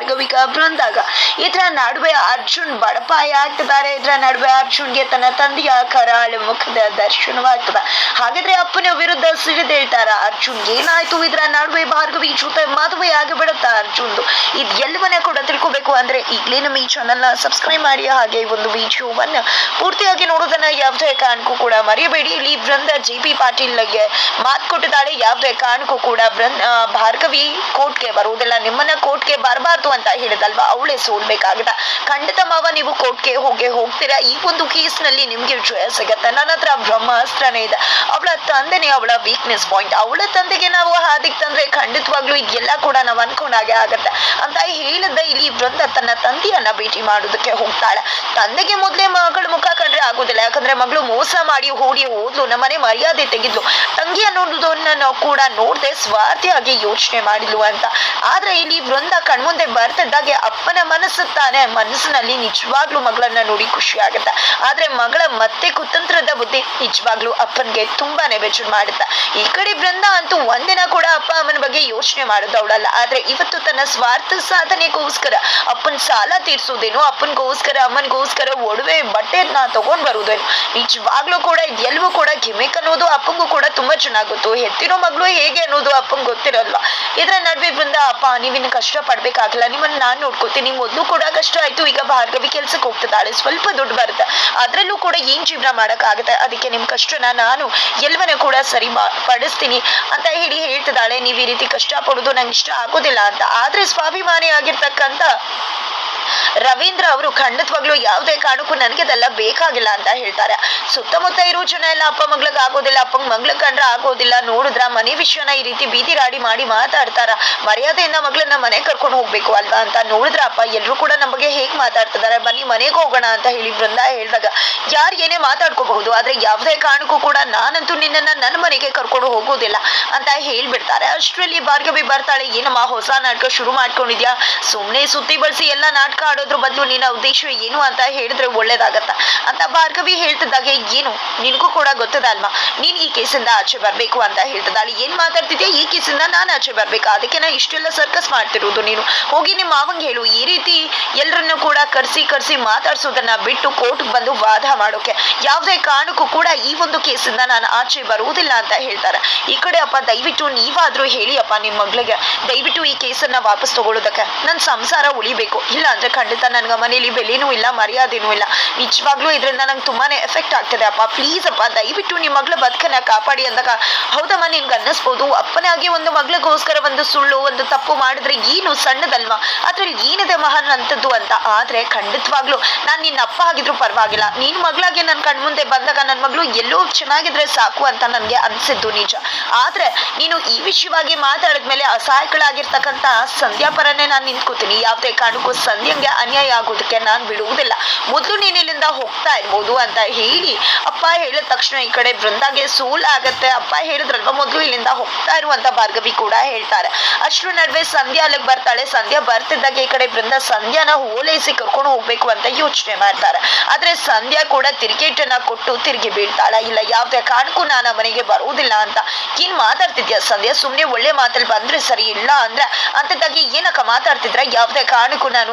ಭಾರ್ಗವಿಕ ಬೃಂದಾಗ. ಇದರ ನಡುವೆ ಅರ್ಜುನ್ ಬಡಪಾಯ ಆಗ್ತಿದ್ದಾರೆ. ಇದರ ನಡುವೆ ಅರ್ಜುನ್ಗೆ ತನ್ನ ತಂದೆಯ ಕರಾಳ ಮುಖದ ದರ್ಶನವಾಗ್ತದ ಹಾಗಾದ್ರೆ ಅಪ್ಪನ ವಿರುದ್ಧ ಸಿಡಿದೇಳ್ತಾರ ಅರ್ಜುನ್? ಏನಾಯ್ತು? ಇದ್ರ ನಡುವೆ ಭಾರ್ಗವಿ ಜೊತೆ ಮದುವೆ ಆಗಿಬಿಡುತ್ತ ಅರ್ಜುನ್ದು? ಇದು ಎಲ್ಲವನ್ನ ಕೂಡ ತಿಳ್ಕೊಬೇಕು ಅಂದ್ರೆ ಈಗಲೇ ನಮ್ಮ ಈ ಚಾನಲ್ನ ಸಬ್ಸ್ಕ್ರೈಬ್ ಮಾಡಿ. ಹಾಗೆ ಒಂದು ವಿಡಿಯೋವನ್ನ ಪೂರ್ತಿಯಾಗಿ ನೋಡೋದನ್ನ ಯಾವುದೇ ಕಾರಣಕ್ಕೂ ಕೂಡ ಮರೆಯಬೇಡಿ ಇಲ್ಲಿ ಬೃಂದ ಜಿ ಪಿ ಪಾಟೀಲ್ಗೆ ಮಾತು ಕೊಟ್ಟಿದ್ದಾಳೆ. ಯಾವುದೇ ಕಾರಣಕ್ಕೂ ಕೂಡ ಭಾರ್ಗವಿ ಕೋರ್ಟ್ಗೆ ಬರುವುದಿಲ್ಲ. ನಿಮ್ಮನ್ನ ಕೋರ್ಟ್ಗೆ ಬರಬಾರ್ದು. ಅಂತ ಹೇಳಿದಲ್ವಾ? ಅವಳೇ ಸೋಲ್ಬೇಕಾಗದ ಖಂಡಿತ ಮಾವ, ನೀವು ಕೋರ್ಟ್ಗೆ ಹೋಗಿ ಹೋಗ್ತೀರಾ? ಈ ಒಂದು ಕೇಸ್ನಲ್ಲಿ ನಿಮ್ಗೆ ಜಯ ಸಿಗತ್ತೆ. ನನ್ನ ಹತ್ರ ಬ್ರಹ್ಮಾಸ್ತ್ರನೇ ಇದೆ. ಅವಳ ತಂದೆನೇ ಅವಳ ವೀಕ್ನೆಸ್ ಪಾಯಿಂಟ್ ಅವಳ ತಂದೆಗೆ ನಾವು ಹಾದಿಗೆ ತಂದ್ರೆ ಖಂಡಿತವಾಗ್ಲೂ ಇದೆಲ್ಲ ಕೂಡ ನಾವು ಅನ್ಕೊಂಡಾಗೆ ಆಗತ್ತೆ. ಅಂತ ಹೇಳಿದ ಇಲ್ಲಿ ವೃಂದ ತನ್ನ ತಂದೆಯನ್ನ ಭೇಟಿ ಮಾಡೋದಕ್ಕೆ ಹೋಗ್ತಾಳೆ. ತಂದೆಗೆ ಮೊದಲೇ ಮಗಳ ಮುಖ ಕಂಡ್ರೆ ಆಗೋದಿಲ್ಲ. ಯಾಕಂದ್ರೆ ಮಗಳು ಮೋಸ ಮಾಡಿ ಓಡಿ ಹೋದ್ಲು. ನಮ್ಮನೆ ಮರ್ಯಾದೆ ತೆಗೆದ್ಲು. ತಂಗಿ ಅನ್ನೋದನ್ನ ಕೂಡ ನೋಡದೆ ಸ್ವಾರ್ಥಿಯಾಗಿ ಯೋಚನೆ ಮಾಡಿದ್ಲು ಅಂತ. ಆದ್ರೆ ಇಲ್ಲಿ ವೃಂದ ಕಣ್ಮುಂದೆ ಬರ್ತಿದ್ದಾಗೆ ಅಪ್ಪನ ಮನಸ್ಸು ತಾನೆ. ಮನಸ್ಸಿನಲ್ಲಿ ನಿಜವಾಗ್ಲೂ ಮಗಳನ್ನ ನೋಡಿ ಖುಷಿ ಆಗುತ್ತೆ. ಆದ್ರೆ ಮಗಳ ಮತ್ತೆ ಕುತಂತ್ರದ ಬುದ್ಧಿ ನಿಜವಾಗ್ಲೂ ಅಪ್ಪನ್ಗೆ ತುಂಬಾನೇ ಬೆಚ್ಚು ಮಾಡುತ್ತೆ. ಈ ಕಡೆ ಬೃಂದ ಅಂತೂ ಒಂದಿನ ಕೂಡ ಅಪ್ಪ ಅಮ್ಮನ ಬಗ್ಗೆ ಯೋಚನೆ ಮಾಡೋದು ಅವಳಲ್ಲ. ಆದ್ರೆ ಇವತ್ತು ತನ್ನ ಸ್ವಾರ್ಥ ಸಾಧನೆಗೋಸ್ಕರ ಅಪ್ಪನ ಸಾಲ ತೀರ್ಸೋದೇನು, ಅಪ್ಪನಿಗೋಸ್ಕರ, ಅಮ್ಮನಿಗೋಸ್ಕರ ಒಡವೆ ಬಟ್ಟೆನ ತಗೊಂಡ್ ಬರುವುದೇನು ನಿಜವಾಗ್ಲೂ ಕೂಡ ಎಲ್ಲವೂ ಕೂಡ ಗಿಮಿಕ್ ಅನ್ನೋದು ಅಪ್ಪಂಗೂ ಕೂಡ ತುಂಬಾ ಚೆನ್ನಾಗುತ್ತೋ ಗೊತ್ತು. ಹೆತ್ತಿರೋ ಮಗಳು ಹೇಗೆ ಅನ್ನೋದು ಅಪ್ಪಂಗ್ ಗೊತ್ತಿರಲ್ವಾ? ಇದ್ರ ನಡುವೆ ಬೃಂದ ಅಪ್ಪ ನೀವಿನ ಕಷ್ಟ ಪಡ್ಬೇಕಾಗಲ್ಲ ನಿಮ್ಮನ್ನ ನಾನ್ ನೋಡ್ಕೋತೀನಿ. ಮೊದ್ಲು ಕೂಡ ಕಷ್ಟ ಆಯ್ತು, ಈಗ ಭಾರ್ಗವಿ ಕೆಲ್ಸಕ್ಕೆ ಹೋಗ್ತಿದ್ದಾಳೆ. ಸ್ವಲ್ಪ ದುಡ್ಡು ಬರುತ್ತೆ. ಅದ್ರಲ್ಲೂ ಕೂಡ ಏನ್ ಜೀವನ ಮಾಡಕ್ ಆಗುತ್ತೆ ಅದಕ್ಕೆ ನಿಮ್ ಕಷ್ಟನ ನಾನು ಎಲ್ಲವನ್ನ ಕೂಡ ಸರಿ ಪಡಿಸ್ತೀನಿ ಅಂತ ಹೇಳಿ ಹೇಳ್ತಿದ್ದಾಳೆ. ನೀವ್ ಈ ರೀತಿ ಕಷ್ಟ ಪಡೋದು ನಂಗೆ ಇಷ್ಟ ಆಗೋದಿಲ್ಲ ಅಂತ. ಆದ್ರೆ ಸ್ವಾಭಿಮಾನಿ ಆಗಿರ್ತಕ್ಕಂತ ರವೀಂದ್ರ ಅವರು ಖಂಡಿತವಾಗ್ಲೂ ಯಾವುದೇ ಕಾರಣಕ್ಕೂ ನನಗೆ ಅದೆಲ್ಲ ಬೇಕಾಗಿಲ್ಲ ಅಂತ ಹೇಳ್ತಾರೆ. ಸುತ್ತಮುತ್ತ ಇರೋ ಜನ ಎಲ್ಲ ಅಪ್ಪ ಮಗ್ಳಗ್ ಆಗೋದಿಲ್ಲ ಅಪ್ಪ ಮಗ್ಳ ಕಂಡ್ರೆ ಆಗೋದಿಲ್ಲ, ನೋಡಿದ್ರ ಮನೆ ವಿಷಯನ ಈ ರೀತಿ ಬೀದಿ ರಾಡಿ ಮಾಡಿ ಮಾತಾಡ್ತಾರ. ಮರ್ಯಾದೆಯಿಂದ ಮಗ್ಳನ್ನ ಮನೆ ಕರ್ಕೊಂಡು ಹೋಗ್ಬೇಕು ಅಲ್ವಾ ಅಂತ ನೋಡಿದ್ರ ಅಪ್ಪ ಎಲ್ರು ಕೂಡ ನಮ್ಮ ಬಗ್ಗೆ ಹೇಗ್ ಮಾತಾಡ್ತಿದ್ದಾರೆ ಬನ್ನಿ ಮನೆಗೆ ಹೋಗೋಣ ಅಂತ ಹೇಳಿ ಬೃಂದ ಹೇಳಿದಾಗ, ಯಾರು ಏನೇ ಮಾತಾಡ್ಕೋಬಹುದು, ಆದ್ರೆ ಯಾವುದೇ ಕಾರಣಕ್ಕೂ ಕೂಡ ನಾನಂತೂ ನಿನ್ನನ್ನ ನನ್ನ ಮನೆಗೆ ಕರ್ಕೊಂಡು ಹೋಗೋದಿಲ್ಲ ಅಂತ ಹೇಳ್ಬಿಡ್ತಾರೆ. ಅಷ್ಟರಲ್ಲಿ ಭಾರ್ಗವಿ ಬರ್ತಾಳೆ, ಏನಮ್ಮ ಹೊಸ ನಾಟಕ ಶುರು ಮಾಡ್ಕೊಂಡಿದ್ಯಾ? ಸುಮ್ನೆ ಸುತ್ತಿ ಬಳಸಿ ಎಲ್ಲ ನಾಟಕ ಆಡೋದ್ರ ಬದಲು ನಿನ್ನ ಉದ್ದೇಶ ಏನು ಅಂತ ಹೇಳಿದ್ರೆ ಒಳ್ಳೇದಾಗತ್ತ? ಅಂತ ಭಾರ್ಗವಿ ಹೇಳ್ತಿದ್ದಾಗೆ, ಏನು? ನಿನಗೂ ಕೂಡ ಗೊತ್ತದ ಅಲ್ವಾ? ನೀನ್ ಈ ಕೇಸಿಂದ ಆಚೆ ಬರ್ಬೇಕು ಅಂತ ಹೇಳ್ತಿದ್ದಾಳೆ ಏನ್ ಮಾತಾಡ್ತಿದ್ಯಾ? ಈ ಕೇಸಿಂದ ನಾನು ಆಚೆ ಬರ್ಬೇಕಾ. ಅದಕ್ಕೆ ನಾ ಇಷ್ಟೆಲ್ಲ ಸರ್ಕಸ್ ಮಾಡ್ತಿರೋದು ನೀನು. ಹೋಗಿ ನಿಮ್ಮ ಮಾವಂಗ್ ಹೇಳು. ಈ ರೀತಿ ಎಲ್ಲರನ್ನು ಕೂಡ ಕರ್ಸಿ ಕರ್ಸಿ ಮಾತಾಡ್ಸೋದನ್ನ ಬಿಟ್ಟು ಕೋರ್ಟ್ ಬಂದು ವಾದ ಮಾಡೋಕೆ ಯಾವುದೇ ಕಾರಣಕ್ಕೂ ಕೂಡ ಈ ಒಂದು ಕೇಸಿಂದ ನಾನು ಆಚೆ ಬರುವುದಿಲ್ಲ ಅಂತ ಹೇಳ್ತಾರೆ. ಈ ಕಡೆ ಅಪ್ಪ, ದಯವಿಟ್ಟು ನೀವಾದ್ರೂ ಹೇಳಿ ಅಪ್ಪ ನಿಮ್ಮ ಮಗಳಿಗೆ. ದಯವಿಟ್ಟು ಈ ಕೇಸನ್ನ ವಾಪಸ್ ತಗೊಳ್ಳೋದಕ್ಕೆ ನನ್ನ ಸಂಸಾರ ಉಳಿಬೇಕು. ಇಲ್ಲ ಅಂದ್ರೆ ಖಂಡಿತ ನನ್ಗೆ ಮನೇಲಿ ಬೆಲೆನೂ ಇಲ್ಲ, ಮರ್ಯಾದೆನೂ ಇಲ್ಲ. ನಿಜವಾಗ್ಲೂ ಇದರಿಂದ ನಂಗೆ ತುಂಬಾನೇ ಎಫೆಕ್ಟ್ ಆಗ್ತದೆ ಅಪ್ಪ. ಪ್ಲೀಸ್ ಅಪ್ಪ, ದಯವಿಟ್ಟು ನಿಮ್ಮ ಮಗಳ ಬದುಕನ್ನ ಕಾಪಾಡಿ ಅಂದಾಗ ಹೌದಮ್ಮ, ನಿನ್ಗೆ ಅನ್ನಿಸ್ಬೋದು. ಅಪ್ಪನಾಗಿ ಒಂದು ಮಗಳಿಗೋಸ್ಕರ ಒಂದು ಸುಳ್ಳು, ಒಂದು ತಪ್ಪು ಮಾಡಿದ್ರೆ ಏನು ಸಣ್ಣದಲ್ವಾ? ಅದ್ರಲ್ಲಿ ಏನಿದೆ ಮಹಾನ್ ಅಂತದ್ದು ಅಂತ. ಆದ್ರೆ ಖಂಡಿತವಾಗ್ಲೂ ನಾನು ನಿನ್ನ ಅಪ್ಪ ಆಗಿದ್ರು ಪರವಾಗಿಲ್ಲ. ನೀನ್ ಮಗಳಾಗಿ ನನ್ನ ಕಣ್ಮುಂದೆ ಬಂದಾಗ ನನ್ನ ಮಗಳು ಎಲ್ಲೋ ಚೆನ್ನಾಗಿದ್ರೆ ಸಾಕು ಅಂತ ನನಗೆ ಅನ್ಸಿದ್ದು ನಿಜ. ಆದ್ರೆ ನೀನು ಈ ವಿಷಯವಾಗಿ ಮಾತಾಡಿದ್ಮೇಲೆ ಅಸಹಾಯಕಳಾಗಿರ್ತಕ್ಕಂತ ಸಂಧ್ಯಾ ಪರನೇ ನಾನು ನಿಂತ್ಕೋತೀನಿ. ಯಾವುದೇ ಕಾರಣಕ್ಕೂ ಸಂಧ್ಯಂಗೆ ಅನ್ಯಾಯ ಆಗೋದಕ್ಕೆ ನಾನು ಬಿಡುವುದಿಲ್ಲ. ಮೊದಲು ನೀನ್ ಇಲ್ಲಿಂದ ಹೋಗ್ತಾ ಇರ್ಬೋದು ಅಂತ ಹೇಳಿ ಅಪ್ಪ ಹೇಳಿದ ತಕ್ಷಣ ಈ ಕಡೆ ಬೃಂದಾಗೆ ಸೂಲ್ ಆಗತ್ತೆ. ಅಪ್ಪ ಹೇಳಿದ್ರಲ್ವ, ಮೊದಲು ಇಲ್ಲಿಂದ ಹೋಗ್ತಾ ಇರುವಂತ ಭಾರ್ಗವಿ ಕೂಡ ಹೇಳ್ತಾರೆ. ಅಷ್ಟ್ರ ನಡುವೆ ಸಂಧ್ಯಾ ಅಲ್ಲಿಗೆ ಬರ್ತಾಳೆ. ಸಂಧ್ಯಾ ಬರ್ತಿದ್ದಾಗ ಈ ಕಡೆ ಬೃಂದ ಸಂಧ್ಯಾನ ಓಲೈಸಿ ಕರ್ಕೊಂಡು ಹೋಗ್ಬೇಕು ಅಂತ ಯೋಚನೆ ಮಾಡ್ತಾರೆ. ಆದ್ರೆ ಸಂಧ್ಯಾ ಕೂಡ ತಿರುಗೇಟನ್ನ ಕೊಟ್ಟು ತಿರುಗಿ ಬೀಳ್ತಾಳ. ಇಲ್ಲ, ಯಾವ್ದೇ ಕಾರಣಕ್ಕೂ ನಾನು ಮನೆಗೆ ಬರುವುದಿಲ್ಲ ಅಂತ. ಏನ್ ಮಾತಾಡ್ತಿದ್ಯಾ ಸಂಧ್ಯಾ? ಸುಮ್ನೆ ಒಳ್ಳೆ ಮಾತಲ್ಲಿ ಬಂದ್ರೆ ಸರಿ ಇಲ್ಲ ಅಂದ್ರೆ ಅಂತದಾಗಿ ಏನಕ್ಕ ಮಾತಾಡ್ತಿದ್ರ? ಯಾವ್ದೇ ಕಾರಣಕ್ಕೂ ನಾನು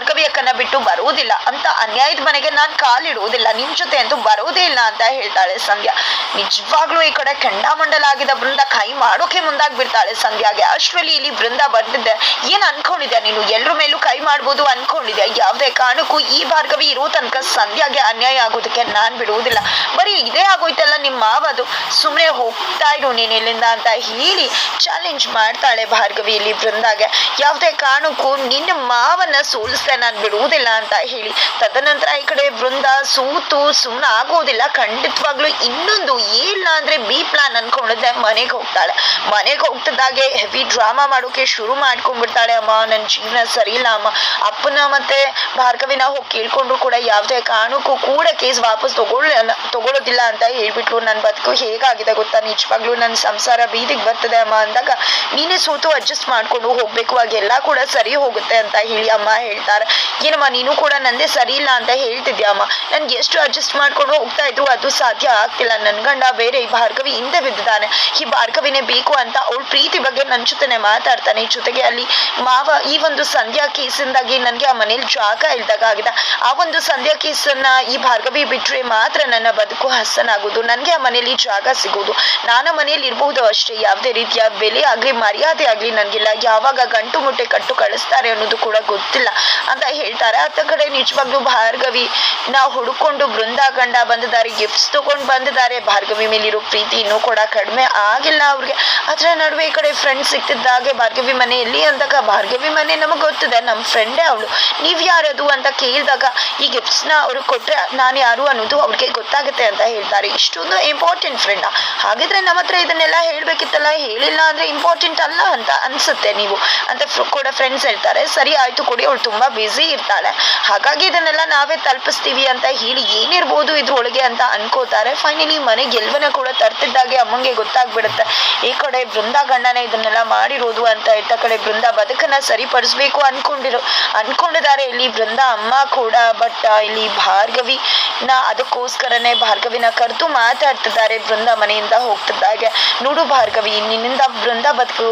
ಭಾರ್ಗವಿ ಅಕ್ಕನ ಬಿಟ್ಟು ಬರುವುದಿಲ್ಲ. ಅಂತ ಅನ್ಯಾಯದ ಮನೆಗೆ ನಾನು ಕಾಲಿಡುವುದಿಲ್ಲ. ನಿಮ್ ಜೊತೆ ಅಂತ ಬರುವುದೇ ಇಲ್ಲ ಅಂತ ಹೇಳ್ತಾಳೆ ಸಂಧ್ಯಾ. ನಿಜವಾಗ್ಲೂ ಈ ಕಡೆ ಕೆಂಡಾಮಂಡಲ ಆಗಿದ ಬೃಂದ ಕೈ ಮಾಡೋಕೆ ಮುಂದಾಗ್ಬಿಡ್ತಾಳೆ ಸಂಧ್ಯಾಗೆ ಅಷ್ಟರಲ್ಲಿ ಇಲ್ಲಿ ಬೃಂದ ಬರ್ತಿದ್ದೆ. ಏನ್ ಅನ್ಕೊಂಡಿದ್ಯಾ ನೀನು? ಎಲ್ರ ಮೇಲೂ ಕೈ ಮಾಡ್ಬೋದು ಅನ್ಕೊಂಡಿದ್ಯಾ? ಯಾವುದೇ ಕಾರಣಕ್ಕೂ ಈ ಭಾರ್ಗವಿ ಇರೋ ತನಕ ಸಂಧ್ಯಾಗೆ ಅನ್ಯಾಯ ಆಗೋದಕ್ಕೆ ನಾನ್ ಬಿಡುವುದಿಲ್ಲ. ಬರೀ ಇದೇ ಆಗೋಯ್ತಲ್ಲ ನಿಮ್ಮ ಮಾವದು ಸುಮ್ಮನೆ ಹೋಗ್ತಾ ಇರು ನೀನ್ ಇಲ್ಲಿಂದ ಅಂತ ಹೇಳಿ ಚಾಲೆಂಜ್ ಮಾಡ್ತಾಳೆ ಭಾರ್ಗವಿ ಇಲ್ಲಿ ಬೃಂದಾಗೆ. ಯಾವುದೇ ಕಾರಣಕ್ಕೂ ನಿನ್ನ ಮಾವನ್ನ ಸೋಲಿಸ್ದೆ ನಾನು ಬಿಡುವುದಿಲ್ಲ ಅಂತ ಹೇಳಿ. ತದನಂತರ ಈ ಕಡೆ ಬೃಂದ ಸೂತು ಸುಮ್ಮನೆ ಆಗೋದಿಲ್ಲ. ಖಂಡಿತವಾಗ್ಲೂ ಇನ್ನೊಂದು ಇಲ್ಲ ಅಂದ್ರೆ ಬಿ ಪ್ಲಾನ್ ಅನ್ಕೊಂಡಿದ್ದೆ. ಮನೆಗೆ ಹೋಗ್ತಾಳೆ. ಮನೆಗೆ ಹೋಗ್ತಿದ್ದಾಗೆ ಹೆವಿ ಡ್ರಾಮಾ ಮಾಡೋಕೆ ಶುರು ಮಾಡ್ಕೊಂಡ್ಬಿಡ್ತಾಳೆ ಅಮ್ಮ. ನನ್ನ ಜೀವನ ಸರಿ ಇಲ್ಲ ಅಮ್ಮ. ಅಪ್ಪನ ಮತ್ತೆ ಭಾರ್ಗವಿನ ಹೋಗಿ ಕೇಳ್ಕೊಂಡ್ರು ಕೂಡ ಯಾವುದೇ ಕಾರಣಕ್ಕೂ ಕೂಡ ಕೇಸ್ ವಾಪಸ್ ತಗೊಳ್ಳಲ್ಲ ತಗೊಳ್ಳೋದಿಲ್ಲ ಅಂತ ಹೇಳ್ಬಿಟ್ರು ನನ್ನ ಬದುಕು ಹೇಗಾಗಿದೆ ಗೊತ್ತಾ? ನಿಜವಾಗ್ಲೂ ನನ್ನ ಸಂಸಾರ ಬೀದಿಗೆ ಬರ್ತದೆ ಅಮ್ಮ ಅಂದಾಗ ನೀನೇ ಸೋತು ಅಡ್ಜಸ್ಟ್ ಮಾಡ್ಕೊಂಡು ಹೋಗ್ಬೇಕು. ಆಗ ಎಲ್ಲ ಕೂಡ ಸರಿ ಹೋಗುತ್ತೆ ಅಂತ ಹೇಳಿ ಅಮ್ಮ ಹೇಳ್ತಾರೆ. ಏನಮ್ಮ, ನೀನು ಕೂಡ ನಂದೇ ಸರಿ ಇಲ್ಲ ಅಂತ ಹೇಳ್ತಿದ್ಯಾ ಅಮ್ಮ? ನನ್ಗೆ ಎಷ್ಟು ಅಡ್ಜಸ್ಟ್ ಮಾಡ್ಕೊಂಡು ಹೋಗ್ತಾ ಇದ್ರು ಅದು ಸಾಧ್ಯ ಆಗ್ತಿಲ್ಲ. ನನ್ ಗಂಡ ಬೇರೆ ಭಾರ್ಗವಿ ಹಿಂದೆ ಬಿದ್ದಿದ್ದಾನೆ. ಈ ಭಾರ್ಗವಿನೇ ಬೇಕು ಅಂತ ಅವಳ ಪ್ರೀತಿ ಬಗ್ಗೆ ನನ್ನ ಜೊತೆನೆ ಮಾತಾಡ್ತಾನೆ. ಜೊತೆಗೆ ಅಲ್ಲಿ ಮಾವ ಈ ಒಂದು ಸಂಧ್ಯಾ ಕೇಸಿಂದಾಗಿ ನನಗೆ ಆ ಮನೇಲಿ ಜಾಗ ಇಲ್ದಾಗ ಆಗಿದೆ. ಆ ಒಂದು ಸಂಧ್ಯಾ ಕೇಸನ್ನ ಈ ಭಾರ್ಗವಿ ಬಿಟ್ಟರೆ ಮಾತ್ರ ನನ್ನ ಬದುಕು ಹಸನಾಗೋದು ನನಗೆ ಆ ಮನೇಲಿ ಜಾಗ ಸಿಗುವುದು. ನಾನು ಮನೆಯಲ್ಲಿ ಇರಬಹುದು ಅಷ್ಟೇ. ಯಾವುದೇ ರೀತಿಯ ಬೆಲೆ ಆಗಲಿ, ಮರ್ಯಾದೆ ಆಗಲಿ ನನಗಿಲ್ಲ. ಯಾವಾಗ ಗಂಟು ಮುಟ್ಟೆ ಕಟ್ಟು ಕಳಿಸ್ತಾರೆ ಅನ್ನೋದು ಕೂಡ ಗೊತ್ತಿಲ್ಲ ಅಂತ ಹೇಳ್ತಾರೆ. ಆತ ಕಡೆ ನಿಜವಾಗ್ಲೂ ಭಾರ್ಗವಿ ನಾವು ಹುಡುಕೊಂಡು ಬೃಂದ ಗಂಡ ಬಂದಿದ್ದಾರೆ. ಗಿಫ್ಟ್ಸ್ ತಗೊಂಡು ಬಂದಿದ್ದಾರೆ. ಭಾರ್ಗವಿ ಮೇಲಿರೋ ಪ್ರೀತಿ ಇನ್ನೂ ಕೂಡ ಕಡಿಮೆ ಆಗಿಲ್ಲ ಅವ್ರಿಗೆ. ಅದರ ನಡುವೆ ಈ ಕಡೆ ಫ್ರೆಂಡ್ ಸಿಕ್ತಿದ್ದಾಗೆ ಭಾರ್ಗವಿ ಮನೆ ಎಲ್ಲಿ ಅಂದಾಗ, ಭಾರ್ಗವಿ ಮನೆ ನಮಗೆ ಗೊತ್ತಿದೆ ನಮ್ಮ ಫ್ರೆಂಡೇ ಅವಳು. ನೀವು ಯಾರದು ಅಂತ ಕೇಳಿದಾಗ ಈ ಗಿಫ್ಟ್ಸ್ನ ಅವ್ರಿಗೆ ಕೊಟ್ಟರೆ ನಾನು ಯಾರು ಅನ್ನೋದು ಅವ್ರಿಗೆ ಗೊತ್ತಾಗುತ್ತೆ ಅಂತ ಹೇಳ್ತಾರೆ. ಇಷ್ಟೊಂದು ಇಂಪಾರ್ಟೆಂಟ್ ಫ್ರೆಂಡ್ ಹಾಗಿದ್ರೆ ನಮ್ಮ ಹತ್ರ ಇದನ್ನೆಲ್ಲ ಹೇಳಬೇಕಿತ್ತಲ್ಲ, ಹೇಳಿಲ್ಲ ಅಂದ್ರೆ ಇಂಪಾರ್ಟೆಂಟ್ ಅಲ್ಲ ಅಂತ ಅನ್ಸುತ್ತೆ ನೀವು. ಅಂತ ಕೂಡ ಫ್ರೆಂಡ್ಸ್ ಹೇಳ್ತಾರೆ, ಸರಿ ಆಯ್ತು ಕೊಡಿ, ಅವಳು ತುಂಬಾ ಬ್ಯುಸಿ ಇರ್ತಾಳೆ. ಹಾಗಾಗಿ ಇದನ್ನೆಲ್ಲ ನಾವೇ ತಲುಪಿಸ್ತೀವಿ ಅಂತ ಹೇಳಿ ಏನಿರ್ಬೋದು ಇದ್ರೊಳಗೆ ಅಂತ ಅನ್ಕೋತಾರೆ. ಫೈನಲಿ ಮನೆ ಗೆಲ್ವನ ಕೂಡ ತರ್ತಿದ್ದಾಗೆ ಅಮ್ಮಂಗೆ ಗೊತ್ತಾಗ್ಬಿಡುತ್ತೆ. ಈ ಕಡೆ ಬೃಂದ ಗಂಡನೇ ಇದನ್ನೆಲ್ಲ ಮಾಡಿರೋದು ಅಂತ ಇತ್ತ ಕಡೆ ಬೃಂದ ಬದುಕನ್ನ ಸರಿಪಡಿಸ್ಬೇಕು ಅನ್ಕೊಂಡಿರೋ, ಅನ್ಕೊಂಡಿದ್ದಾರೆ. ಇಲ್ಲಿ ಬೃಂದ ಅಮ್ಮ ಕೂಡ ಬಟ್ ಇಲ್ಲಿ ಭಾರ್ಗವಿ ನ ಅದಕ್ಕೋಸ್ಕರನೇ ಭಾರ್ಗವಿನ ಕರೆದು ಮಾತಾಡ್ತಿದ್ದಾರೆ. ಬೃಂದ ಮನೆಯಿಂದ ಹೋಗ್ತಿದ್ದಾಗೆ. ನೋಡು ಭಾರ್ಗವಿ, ನಿನ್ನಿಂದ ಬೃಂದ ಬದುಕು,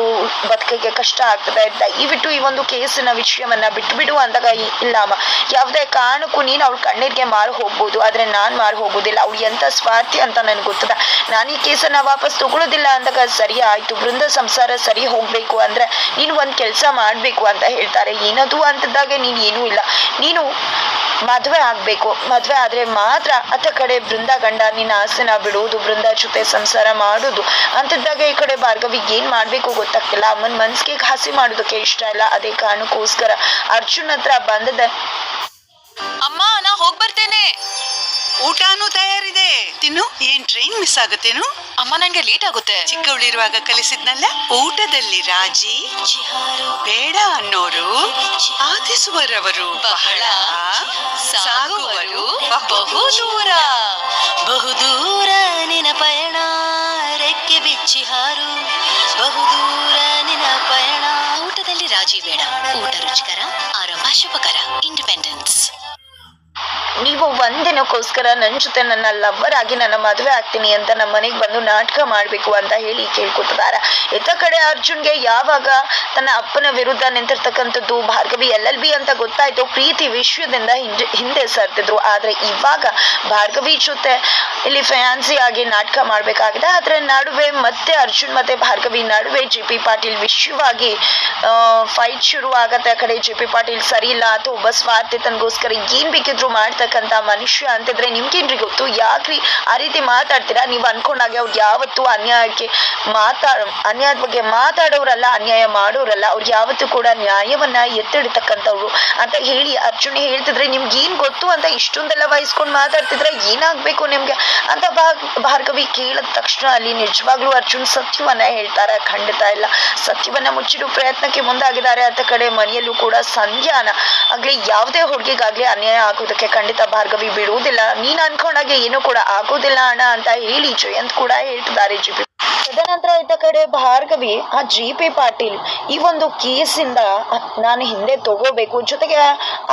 ಬದುಕಿಗೆ ಕಷ್ಟ ಆಗ್ತದೆ. ದಯವಿಟ್ಟು ಈ ಒಂದು ಕೇಸಿನ ವಿಷಯವನ್ನ ಬಿಟ್ಬಿಡು ಅಂದಾಗ ಇಲ್ಲಮ್ಮ ಯಾವುದೇ ಕಾರಣಕ್ಕೂ ನೀನು ಅವ್ಳ ಕಣ್ಣೀರಿಗೆ ಮಾರು ಹೋಗ್ಬೋದು. ಆದ್ರೆ ನಾನ್ ಮಾರು ಹೋಗೋದಿಲ್ಲ. ಅವ್ಳು ಎಂತ ಸ್ವಾರ್ಥಿ ಅಂತ ನನಗೆ ಗೊತ್ತದ. ನಾನು ಈ ಕೇಸನ್ನ ವಾಪಸ್ ತಗೊಳ್ಳೋದಿಲ್ಲ ಅಂದಾಗ ಸರಿ ಆಯ್ತು ಬೃಂದ ಸಂಸಾರ ಸರಿ ಹೋಗ್ಬೇಕು ಅಂದ್ರೆ ನೀನು ಒಂದ್ ಕೆಲಸ ಮಾಡ್ಬೇಕು ಅಂತ ಹೇಳ್ತಾರೆ. ಏನದು ಅಂತದ್ದಾಗೆ ನೀನು ಏನೂ ಇಲ್ಲ. ನೀನು ಮದುವೆ ಆಗ್ಬೇಕು. ಮದುವೆ ಆದ್ರೆ ಮಾತ್ರ ಅತ್ತ ಕಡೆ ಬೃಂದ ಗಂಡ ನಿನ್ನ ಆಸನ ಬಿಡುವುದು ಬೃಂದ ಜೊತೆ ಸಂಸಾರ ಮಾಡುದು ಅಂತಿದ್ದಾಗ ಈ ಕಡೆ ಭಾರ್ಗವಿ ಏನ್ ಮಾಡ್ಬೇಕು ಗೊತ್ತಾಗ್ತಿಲ್ಲ. ಅಮ್ಮನ ಮನ್ಸಿಗೆ ಹಸಿ ಮಾಡೋದಕ್ಕೆ ಇಷ್ಟ ಇಲ್ಲ. ಅದೇ ಕಾರಣಕ್ಕೋಸ್ಕರ ಅರ್ಜುನ್ ಹತ್ರ ಬಂದದ. ಅಮ್ಮ, ನಾ ಹೋಗ್ ಬರ್ತೇನೆ. ಊಟನೂ ತಯಾರಿದೆ. ತಿನ್ನು, ಏನ್ ಟ್ರೈನ್ ಮಿಸ್ ಆಗುತ್ತೇನು ಅಮ್ಮ ನಂಗೆ ಲೇಟ್ ಆಗುತ್ತೆ. ಚಿಕ್ಕವಳಿರುವಾಗ ಕಲಿಸಿದ್ನಲ್ಲ, ಊಟದಲ್ಲಿ ರಾಜಿ, ಬೇಡ ಅನ್ನೋರು, ಆದಿಸುವರವರು, ಬಹಳ ಸಾಗುವರು, ಬಹು ದೂರ ಬಹುದೂರ ನಿನ ಪಯಣ, ರೆಕ್ಕೆ ಬಿಚ್ಚಿ ಹಾರು ಬಹುದೂರ ನಿನ ಪಯಣ. ಊಟದಲ್ಲಿ ರಾಜಿ ಬೇಡ. ಊಟ ರುಚಿಕರ, ಆರಂಭ ಶುಭಕರ. ನೀವು ಒಂದಿನಕ್ಕೋಸ್ಕರ ನನ್ನ ಜೊತೆ ನನ್ನ ಲವ್ವರ್ ಆಗಿ ನನ್ನ ಮದುವೆ ಆಗ್ತೀನಿ ಅಂತ ನಮ್ಮ ಮನೆಗೆ ಬಂದು ನಾಟಕ ಮಾಡಬೇಕು ಅಂತ ಹೇಳಿ ಕೇಳ್ಕೊತಿದ್ದಾರೆ ಇತ್ತ ಕಡೆ ಅರ್ಜುನ್ಗೆ ಯಾವಾಗ ತನ್ನ ಅಪ್ಪನ ವಿರುದ್ಧ ನಿಂತಿರ್ತಕ್ಕಂಥದ್ದು ಭಾರ್ಗವಿ ಎಲ್ ಬಿ ಅಂತ ಗೊತ್ತಾಯ್ತು. ಪ್ರೀತಿ ವಿಶ್ವದಿಂದ ಹಿಂದೆ ಸರ್ತಿದ್ರು ಆದ್ರೆ ಇವಾಗ ಭಾರ್ಗವಿ ಜೊತೆ ಇಲ್ಲಿ ಫ್ಯಾನ್ಸಿ ಆಗಿ ನಾಟಕ ಮಾಡ್ಬೇಕಾಗಿದೆ. ಆದ್ರೆ ನಡುವೆ ಮತ್ತೆ ಅರ್ಜುನ್ ಮತ್ತೆ ಭಾರ್ಗವಿ ನಡುವೆ ಜೆ ಪಿ ಪಾಟೀಲ್ ವಿಶ್ವವಾಗಿ ಫೈಟ್ ಶುರು ಆಗತ್ತೆ ಆ ಕಡೆ ಜೆ ಪಿ ಪಾಟೀಲ್ ಸರಿ ಇಲ್ಲ. ಅಥವಾ ಒಬ್ಬ ಸ್ವಾರ್ಥಿ ತನಗೋಸ್ಕರ ಏನ್ ಬೇಕಿದ್ರು ಮಾಡ್ತಕ್ಕಂತ ಮನುಷ್ಯ ಅಂತಿದ್ರೆ ನಿಮ್ಗೇನ್ರಿ ಗೊತ್ತು? ಯಾಕ್ರಿ ಆ ರೀತಿ ಮಾತಾಡ್ತೀರಾ? ನೀವು ಅನ್ಕೊಂಡಾಗೆ ಅವ್ರು ಯಾವತ್ತು ಅನ್ಯಾಯಕ್ಕೆ ಮಾತಾ, ಅನ್ಯಾಯದ ಬಗ್ಗೆ ಮಾತಾಡೋರಲ್ಲ, ಅನ್ಯಾಯ ಮಾಡೋರಲ್ಲ, ಅವ್ರು ಯಾವತ್ತು ಕೂಡ ನ್ಯಾಯವನ್ನ ಎತ್ತಿಡ್ತಕ್ಕಂಥವ್ರು ಅಂತ ಹೇಳಿ ಅರ್ಜುನ್ ಹೇಳ್ತಿದ್ರೆ ನಿಮ್ಗೆ ಏನ್ ಗೊತ್ತು ಅಂತ ಇಷ್ಟೊಂದೆಲ್ಲ ವಹಿಸ್ಕೊಂಡು ಮಾತಾಡ್ತಿದ್ರೆ ಏನಾಗ್ಬೇಕು ನಿಮ್ಗೆ ಅಂತ ಭಾರ್ಗವಿ ಕೇಳಿದ ತಕ್ಷಣ ಅಲ್ಲಿ ನಿಜವಾಗ್ಲೂ ಅರ್ಜುನ್ ಸತ್ಯವನ್ನ ಹೇಳ್ತಾರೆ? ಖಂಡಿತ ಇಲ್ಲ. ಸತ್ಯವನ್ನ ಮುಚ್ಚಿಡುವ ಪ್ರಯತ್ನಕ್ಕೆ ಮುಂದಾಗಿದ್ದಾರೆ ಅಂತ ಕಡೆ ಮನೆಯಲ್ಲೂ ಕೂಡ ಸಂಧ್ಯಾನ ಆಗ್ಲಿ ಯಾವುದೇ ಹುಡುಗಿಗಾಗ್ಲಿ ಅನ್ಯಾಯ ಆಗೋದಕ್ಕೆ ಖಂಡಿತ ಭಾರ್ಗವಿ ಬಿಡುವುದಿಲ್ಲ. ನೀನ್ ಅನ್ಕೊಂಡಾಗೆ ಏನೂ ಕೂಡ ಆಗೋದಿಲ್ಲ ಅಣ್ಣ ಅಂತ ಹೇಳಿ ಜಯಂತ್ ಕೂಡ ಹೇಳ್ತಿದ್ದಾರೆ. ಜಿ ಪಿ ತದನಂತರ ಇದ್ದ ಕಡೆ ಭಾರ್ಗವಿ ಆ ಜಿ ಪಿ ಪಾಟೀಲ್ ಈ ಒಂದು ಕೇಸಿಂದ ನಾನು ಹಿಂದೆ ತಗೋಬೇಕು. ಜೊತೆಗೆ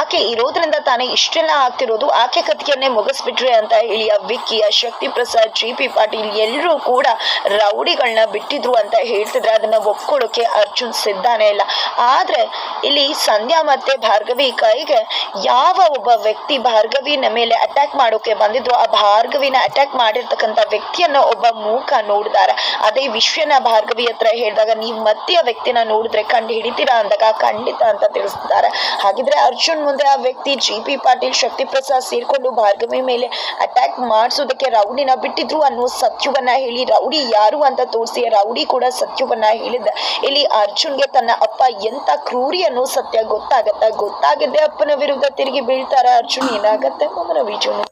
ಆಕೆ ಇರೋದ್ರಿಂದ ತಾನೇ ಇಷ್ಟೆಲ್ಲ ಆಗ್ತಿರೋದು. ಆಕೆ ಕಥೆಯನ್ನೇ ಮುಗಿಸ್ಬಿಟ್ರೆ ಅಂತ ಹೇಳಿ ಆ ವಿಕ್ಕಿ, ಆ ಶಕ್ತಿ ಪ್ರಸಾದ್ ಜಿ ಪಿ ಪಾಟೀಲ್ ಎಲ್ಲರೂ ಕೂಡ ರೌಡಿಗಳನ್ನ ಬಿಟ್ಟಿದ್ರು ಅಂತ ಹೇಳ್ತಿದ್ರೆ ಅದನ್ನ ಒಪ್ಕೊಳ್ಳೋಕೆ ಅರ್ಜುನ್ ಸಿದ್ಧಾನೇ ಇಲ್ಲ. ಆದ್ರೆ ಇಲ್ಲಿ ಸಂಧ್ಯಾ ಮತ್ತೆ ಭಾರ್ಗವಿ ಕೈಗೆ ಯಾವ ಒಬ್ಬ ವ್ಯಕ್ತಿ ಭಾರ್ಗವಿನ ಮೇಲೆ ಅಟ್ಯಾಕ್ ಮಾಡೋಕೆ ಬಂದಿದ್ರು, ಆ ಭಾರ್ಗವಿನ ಅಟ್ಯಾಕ್ ಮಾಡಿರ್ತಕ್ಕಂಥ ವ್ಯಕ್ತಿಯನ್ನ ಒಬ್ಬ ಮೂಕ ನೋಡಿದಾರೆ. ಅದೇ ವಿಶ್ವನ ಭಾರ್ಗವಿ ಹತ್ರ ಹೇಳಿದಾಗ, ನೀವು ಮತ್ತೆ ಆ ವ್ಯಕ್ತಿನ ನೋಡಿದ್ರೆ ಕಂಡು ಹಿಡಿತೀರಾ ಅಂದಾಗ ಖಂಡಿತ ಅಂತ ತಿಳಿಸ್ತಾರೆ ಹಾಗಿದ್ರೆ ಅರ್ಜುನ್ ಮುಂದೆ ಆ ವ್ಯಕ್ತಿ ಜಿ ಪಿ ಪಾಟೀಲ್ ಶಕ್ತಿ ಪ್ರಸಾದ್ ಸೇರ್ಕೊಂಡು ಭಾರ್ಗವಿ ಮೇಲೆ ಅಟ್ಯಾಕ್ ಮಾಡಿಸೋದಕ್ಕೆ ರೌಡಿನ ಬಿಟ್ಟಿದ್ರು ಅನ್ನೋ ಸತ್ಯವನ್ನ ಹೇಳಿ, ರೌಡಿ ಯಾರು ಅಂತ ತೋರಿಸಿ, ರೌಡಿ ಕೂಡ ಸತ್ಯವನ್ನ ಹೇಳಿದ ಇಲ್ಲಿ ಅರ್ಜುನ್ಗೆ ತನ್ನ ಅಪ್ಪ ಎಂತ ಕ್ರೂರಿ ಅನ್ನೋ ಸತ್ಯ ಗೊತ್ತಾಗತ್ತ, ಗೊತ್ತಾಗದೆ ಅಪ್ಪನ ವಿರುದ್ಧ ತಿರುಗಿ ಬೀಳ್ತಾರ ಅರ್ಜುನ್? ಏನಾಗತ್ತೆ ವಿಜುನು?